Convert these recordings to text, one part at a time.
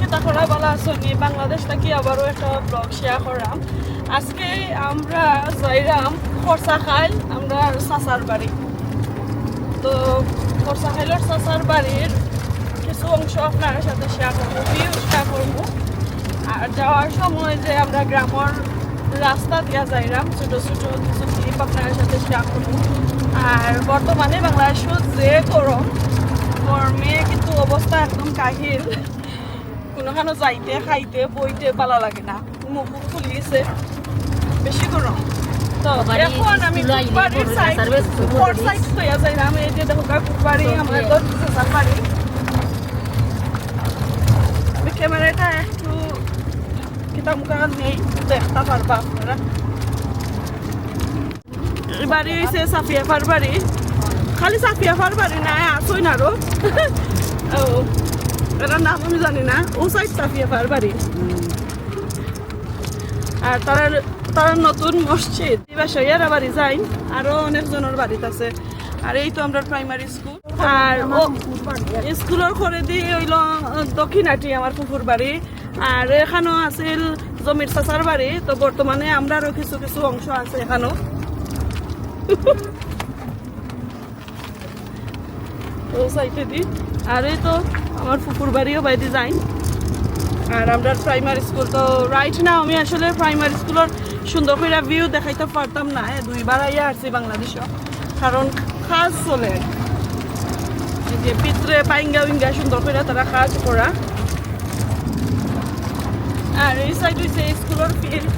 কিতা করা বলা আসনি বাংলাদেশ থেকে আবারও একটা ব্লগ শেয়ার করাম আজকে আমরা যাইরাম খরচা খাইল, আমরা চাচার বাড়ি তো খরচা খাইলর চাচার বাড়ির কিছু অংশ আপনার সাথে শেয়ার করব ভিউ শেয়ার করব আর যাওয়ার সময় যে আমরা গ্রামের রাস্তা দিয়া যাইরাম ছোটো ছোটো কিছু ক্লিপ আপনার সাথে শেয়ার করব আর বর্তমানে বাংলাদেশও যে গরম গরমে কিন্তু অবস্থা একদম কাহিল। কোনোখানো যাইতে খাইতে বইতে ভালো লাগে না। মুখ মুখ ফুলিয়েছে বেশি গরম তো এখন আমি সাইড ফোর এই যে দেখো বাড়ি আমার. তো বাড়ি ক্যামেরাটা একটু কিতা মুখা নেই দেখতে পারবা আপনারা। বাড়ি হয়েছে সাফিয়াফার বাড়ি খালি না আসই না ও। নাম আমি জানি না। ও সাফিয়াফার বাড়ি। আর নতুন মসজিদ। বাড়ি যাই আরও আছে। আর এই তো আমরা প্রাইমারি স্কুল আর স্কুলের করে দিয়ে দক্ষিণাটি আমার পুকুর বাড়ি। আর এখানেও আছিল জমির চাচার বাড়ি। তো বর্তমানে আমরারও কিছু কিছু অংশ আছে এখানেও। ও সাইটে দি। আর এই তো আমার পুকুর বাড়িও বাইরে যাই। আর আমরা প্রাইমারি স্কুল তো রাইট না আমি আসলে প্রাইমারি স্কুলের সুন্দর করে ভিউ দেখাইতে পারতাম না। দুইবার আইয়া আসছি বাংলাদেশও কারণ কাজ চলে। এই যে পিতরে পাইঙ্গা উইঙ্গা সুন্দর করে তারা কাজ করা। আর এই সাইড হইছে স্কুলের ফিল্ড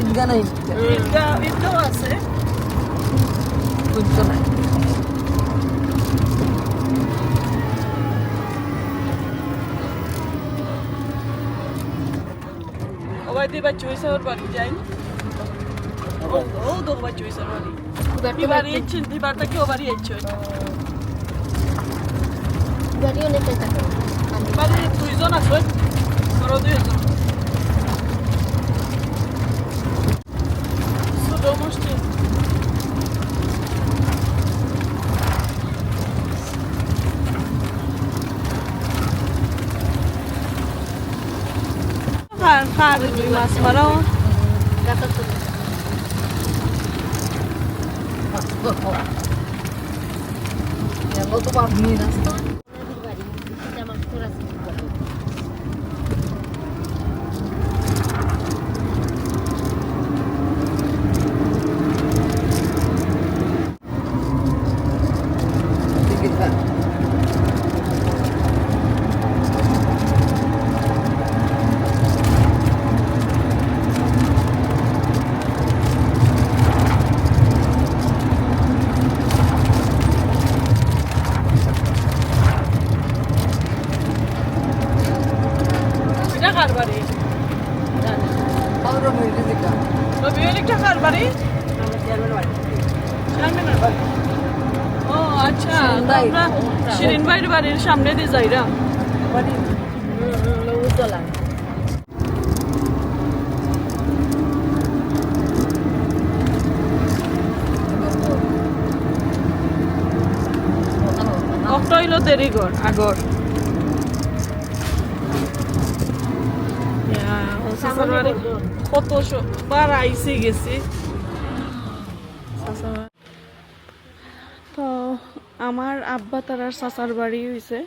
ঈদগা নাই? ঈদগাহ ঈদগাহ আছে। বুঝতো নাই। দিয়ে বাচ্চা হয়েছে ওর বাড়ি যাই ও ও দো বাচ্চা ওর বাড়ি দিবারই ইচ্ছেন দিবারটা কেউ বাড়ি ইচ্ছে বাড়ি অনেক টাকা। বাড়ি দুইজন আছে আরও দুইজন ছোট মসজিদ খার খার মাছ মারাও রাখা তো Yang tuh এটা কার বাড়ি? Kalau udah mau ini kan. Rabiul একটা কার বাড়ি? ও আচ্ছা শিরিন তো ভাই। আমরা শিরিন ভাইয়ের বাড়ির সামনে দিয়ে যাইরা উজ্জ্বলা অক্ট হইল দেরিগর আগর। কত বার আইসি গেছি। তো আমার আব্বা তারার চাচার বাড়ি হয়েছে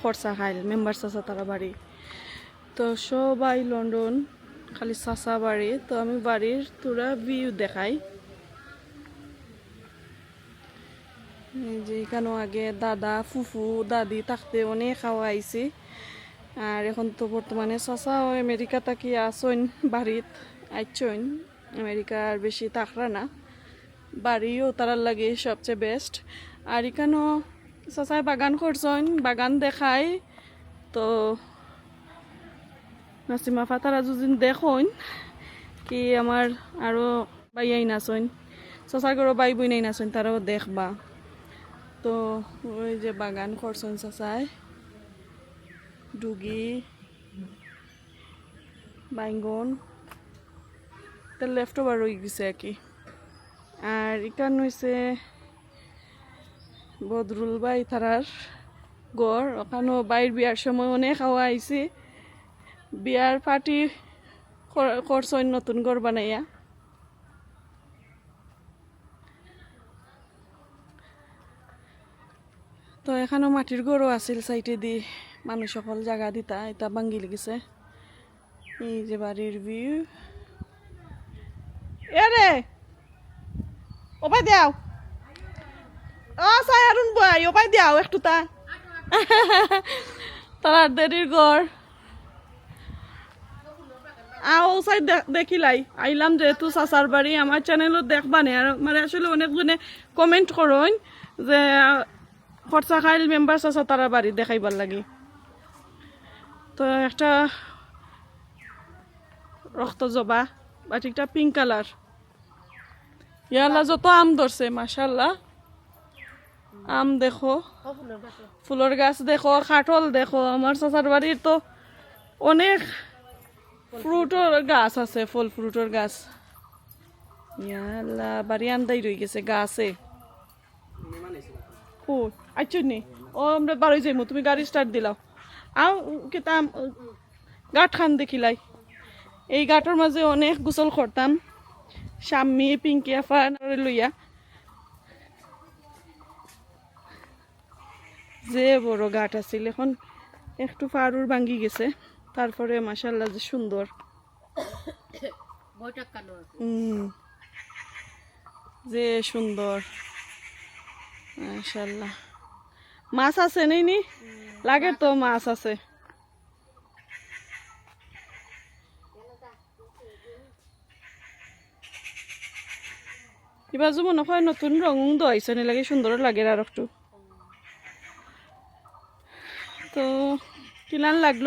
খরচা খাইল মেম্বার চাচা তারা বাড়ি। তো সবাই লন্ডন, খালি চাচা বাড়ি। তো আমি বাড়ির তোরা ভিউ দেখাই। যে এখানেও আগে দাদা, ফুফু, দাদি থাকতে অনেক খাওয়া আইছি আর এখন তো বর্তমানে চাচাও আমেরিকা থাকি আসইন বাড়িত আইচইন আমেরিকার বেশি থাকরা না। বাড়িও তারার লাগে সবচেয়ে বেস্ট আর এখানেও চাচাই বাগান করছেন বাগান দেখায় তো নাসিমা ফাতারা যদিন দেখুন কি আমার আরও বাইয়াই নাচইন চাচার ঘরও বাই বই নাই নাচইন তারাও দেখবা। তো ওই যে বাগান করছেন চাচাই। ডুগি, বাইঙ্গন, তার লেফট ওভার রয়ে গেছে আর কি। আর ইকান হয়েছে বদরুল ভাই তারার গড় ওখানেও বাইর বিয়ার সময় অনেক খাওয়া আইছে। বিয়ার পার্টি করছেন নতুন গড় বানাইয়া। তো এখানেও মাটির গড়ও আছিল সাইটে দি মানুষ সকল জায়গা দিতা, এটা ভাঙ্গি লেগেছে। এই যে বাড়ির ভিউ এরে ওপাই দেও ও সাই আরুন বই ওপাই দেও একটু তা তার দেরির ঘর। আও সাই দেখিলাই। আইলাম যেহেতু চাচার বাড়ি, আমার চ্যানেলত দেখবানে আর মানে আসলে অনেকজনে কমেন্ট করইন যে খরচা খাইল মেম্বার চাচা তারা বাড়ি দেখাইবার লাগি। তো একটা রক্ত জবা বাটিকটা পিঙ্ক কালার ইয়ালা যত আম ধরছে মাশাল্লাহ আম দেখো, ফুলের গাছ দেখো, কাঠল দেখো। আমার চাচার বাড়ির তো অনেক ফ্রুটের গাছ আছে, ফল ফ্রুটের গাছ। ইয়াল্লা বাড়ি আন্দাই রয়ে গেছে গাছে। ও আচ্ছা নি ও, আমরা বাড়ি যাইমু, তুমি গাড়ি স্টার্ট দিলাও। আও কেতাম গাঁট খান দেখিলাই এই গাঁটর মাঝে অনেক গোসল করতাম। স্বামী পিঙ্কি আফা লইয়া। যে বড় গাঠ আছিল এখন একটু ফারুর ভাঙ্গি গেছে। তারপরে মাসাল্লাহ যে সুন্দর। যে সুন্দর। মাশাল্লাহ মাছ আছে নেই নি? লাগে তো মাছ আছে। কিবা যে মনে হয় নতুন রং দইছে নি? লাগে সুন্দর লাগে আর একটু তো কিলান লাগল?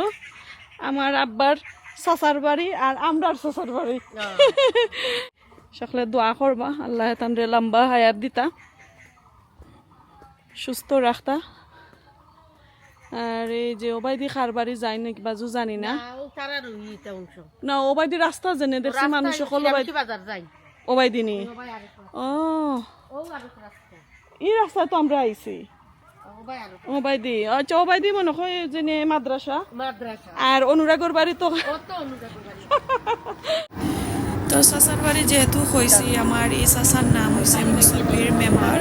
আমার আব্বার চাচার বাড়ি আর আমরার চাচার বাড়ি সকলে দোয়া করবা আল্লাহ তানরে লম্বা হায়াত দিতা। সুস্থ রাখতা। আর এই যে ওবাইদি খার বাড়ি যায় নাকি বাজু জানি না। না ওবাইদি রাস্তা জেনে দেখছি মানুষ সকল ওবাইদি নি। ও। আর রাস্তা। তো আমরা আইছি। ওবাইদি। আচ্ছা ওবাইদি মনে হয় জেনে মাদ্রাসা। আর অনুরাগর বাড়ি তো তো সাসার বাড়ি যেহেতু হয়েছি আমার এই সাসার নাম হয়েছে মুসাফির মেম্বার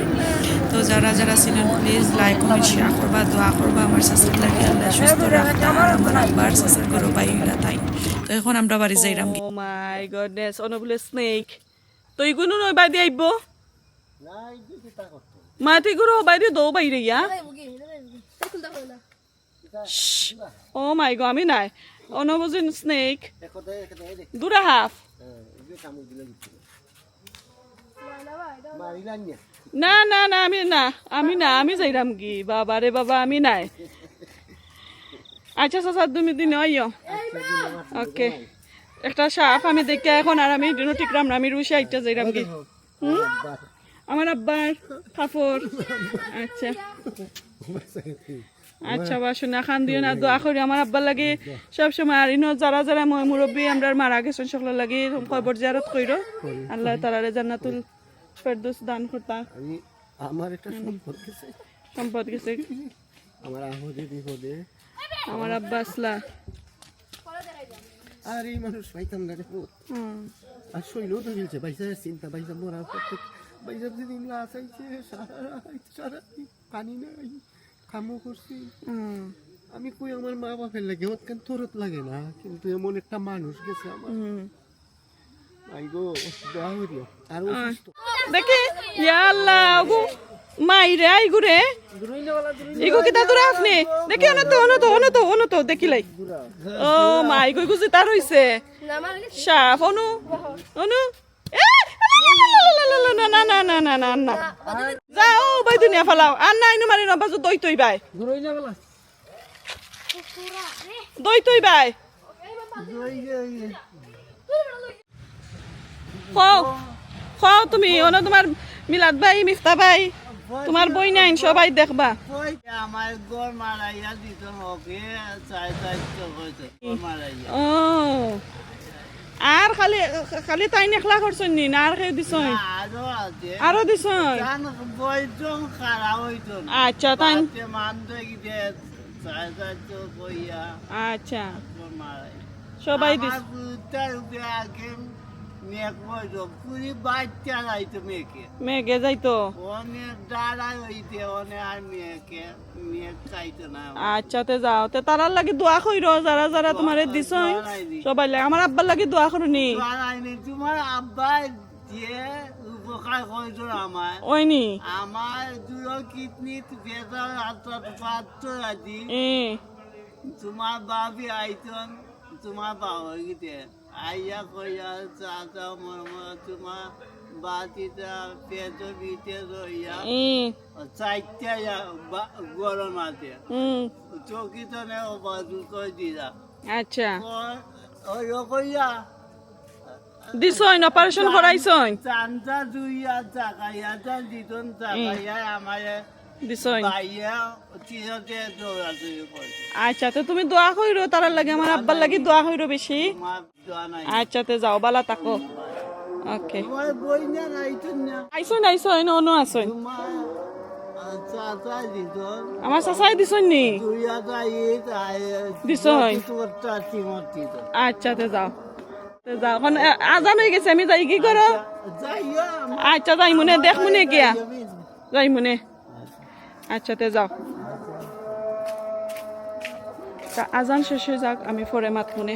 তো যারা যারা ছিলেন প্লিজ লাইক কমেন্ট শেয়ার করবা দোয়া করবা আমার সাসার লাগে। আল্লাহ সুস্থ রাখতা আমার আব্বার সাসার করো বাইলা তাই। তো এখন আমরা বাড়ি যাইরাম। ও মাই গডনেস অনবলে স্নেক তো ইগুনো নয় বাই দিয়ে আইব? মা তুই গুলো বাই দিয়ে দৌ বাইরে ইয়া ও মাই গো আমি নাই। অনবজিন স্নেক দুরা হাফ। না। না না আমি না আমি না আমি যাইরাম কি? বাবা রে বাবা আমি নাই। আচ্ছা চাচা তুমি দিন আইও ওকে। একটা সাপ আমি দেখে এখন আর আমি টিকরাম না আমি রুশে আইটা যাইরাম কি? হুম? আমার আব্বার কাপড়। আচ্ছা। আচ্ছা বা শোনা খান দিও না দোয়া করি আমার আব্বার লাগে। সব সময় আর ইনো যারা যারা মই মুরব্বী আমরা মারা গেছেন সকলের লাগে খবর জিয়ারত কইরো। আল্লাহ তালারে জান্নাতুল ফেরদৌস দান করতা আমি আমার একটা সম্পদ গেছে। সম্পদ গেছে আমার আহদে বিপদে আমার আব্বা আসলা। আর এই মানুষ পাইতাম না হুম। আর শৈলও তো গেছে বাইসার চিন্তা বাইসা বাইসার যেদিন লাশ আইছে সারা সারা পানি নাই। কামও করছি। হুম। আমি কই আমার মা বাপের লাগে ওৎকান তোরত লাগে না? কিন্তু এমন একটা মানুষ গেছে আমার। গো দোয়া করিও আর অসুস্থ দেখে গো। মাইরে আই গুরে ইগো কিতা দূরে আপনি দেখি অনত অনত অনত অনত দেখিলাই ও মাই গো গুজি তার হইছে সাপ অনু। অনু। দুনিয়া ফালাও আর নো মারি নবাজু দই তৈ বাই দই তৈ বাই খাও তুমি অন তোমার মিলাদ ভাই মিফতা ভাই তোমার বই নাই সবাই দেখবা চাই মারাইয়া ও আর খালি খালি তাই নেখলা করছেন নি? আর খেয়ে দিছেন? আরও হইতো আচ্ছা তাই আচ্ছা। সবাই দিস মেয়ে কইতো পুরি বাচ্চা রাইতো মেয়েকে। যাইতো? অনেক দাঁড়াই হইতে অনেক আর মেয়েকে মেয়ে চাইতো না। আচ্ছা তে যাও। তে তারার লাগি দোয়া কইর যারা যারা তোমারে দিছই সবাই লাগে আমার আব্বার লাগি দোয়া করনি। তোমার আব্বা যে উপকার করেছ আমার ওইনি? আমার দুটো কিডনি ভেতর হাতত পাত্র আছি তোমার বাবি আইতন তোমার বাবা গিতে আইয়া কইয়া চাচা মরমর তোমার বাতিটা পেট বিতে রইয়া এ গরম আছে হুম চকিতনে বাজু করে দিলা। আচ্ছা। ওই কইয়া দিছই অপারেশন করাইছই। চান্দা দুইয়া চাকাইয়া দিতন চাকাইয়া আমার দিছই আচ্ছা তো তুমি দোয়া কইরো তারার লাগে আমার আব্বার লাগি দোয়া কইরো বেশি। আচ্ছা তে যাও বালা তাকো। ওকে। তোমার বই না আইতন না। আইসই আইসই অনু দিতন আমার চাচাই দিছই নি? দিছই। আচ্ছা তে যাও। যাও। এখন আজান হয়ে গেছে আমি যাই কি করো? যাইয়া আচ্ছা যাই মনে দেখ মনে গিয়া। যাই মনে। আচ্ছা তে যাও। আজান শেষ হয়ে যাক আমি পরে মাত মনে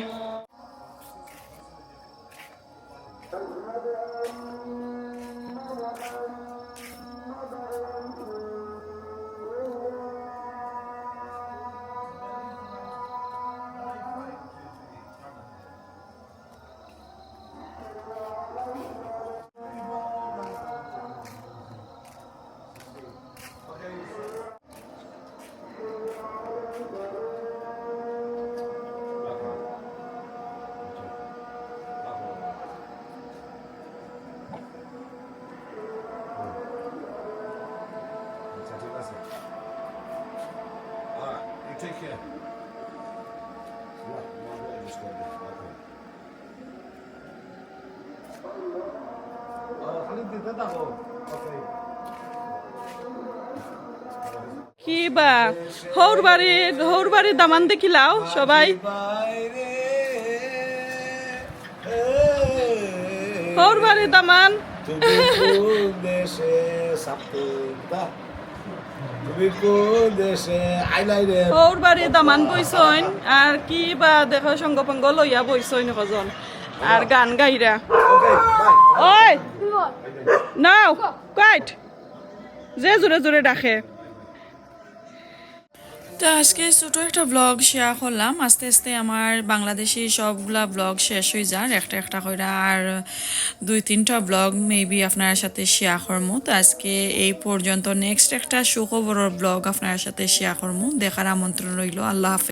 কি বা হৌর বাড়ি হৌর বাড়ির দামান দেখিলাও সবাই। হৌর বাড়ির দামান। হৌর দামান বইছইন আর কি বা দেখো সঙ্গ পঙ্গ লইয়া বইছইন কজন। আর গান গাইরা। ওই! নাও কাইট যে জোরে জোরে ডাকে। তো আজকে ছোট একটা ব্লগ শেয়ার করলাম। আস্তে আস্তে আমার বাংলাদেশি সবগুলা ব্লগ শেষ হয়ে যার একটা একটা করে। আর দুই, তিনটা ব্লগ মেবি আপনার সাথে শেয়ার করব তো আজকে এই পর্যন্ত নেক্সট একটা সুখবরের ব্লগ আপনার সাথে শেয়ার করব দেখার আমন্ত্রণ রইল। আল্লাহ হাফেজ।